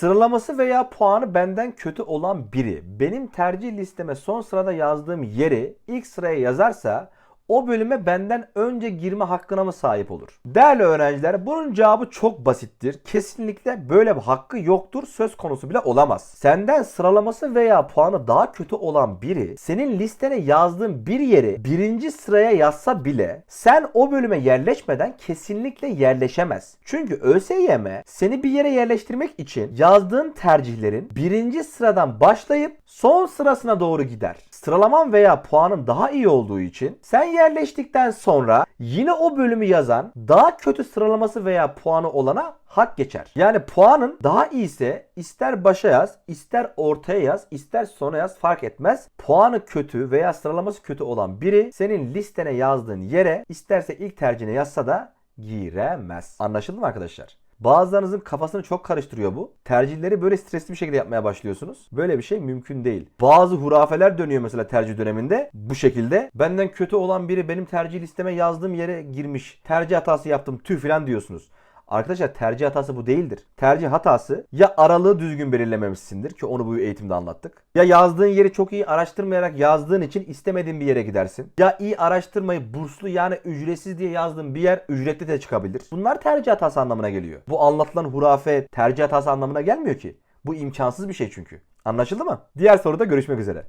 Sıralaması veya puanı benden kötü olan biri. Benim tercih listeme son sırada yazdığım yeri ilk sıraya yazarsa o bölüme benden önce girme hakkına mı sahip olur? Değerli öğrenciler bunun cevabı çok basittir. Kesinlikle böyle bir hakkı yoktur. Söz konusu bile olamaz. Senden sıralaması veya puanı daha kötü olan biri senin listene yazdığın bir yeri birinci sıraya yazsa bile sen o bölüme yerleşmeden kesinlikle yerleşemez. Çünkü ÖSYM seni bir yere yerleştirmek için yazdığın tercihlerin birinci sıradan başlayıp son sırasına doğru gider. Sıralaman veya puanın daha iyi olduğu için sen yerleştikten sonra yine o bölümü yazan daha kötü sıralaması veya puanı olana hak geçer. Yani puanın daha iyiyse ister başa yaz, ister ortaya yaz, ister sona yaz fark etmez. Puanı kötü veya sıralaması kötü olan biri senin listene yazdığın yere isterse ilk tercihine yazsa da giremez. Anlaşıldı mı arkadaşlar? Bazılarınızın kafasını çok karıştırıyor bu. Tercihleri böyle stresli bir şekilde yapmaya başlıyorsunuz. Böyle bir şey mümkün değil. Bazı hurafeler dönüyor mesela tercih döneminde bu şekilde. Benden kötü olan biri benim tercih listeme yazdığım yere girmiş. Tercih hatası yaptım tüh falan diyorsunuz. Arkadaşlar tercih hatası bu değildir. Tercih hatası ya aralığı düzgün belirlememişsindir ki onu bu eğitimde anlattık. Ya yazdığın yeri çok iyi araştırmayarak yazdığın için istemediğin bir yere gidersin. Ya iyi araştırmayı burslu yani ücretsiz diye yazdığın bir yer ücretli de çıkabilir. Bunlar tercih hatası anlamına geliyor. Bu anlatılan hurafe tercih hatası anlamına gelmiyor ki. Bu imkansız bir şey çünkü. Anlaşıldı mı? Diğer soruda görüşmek üzere.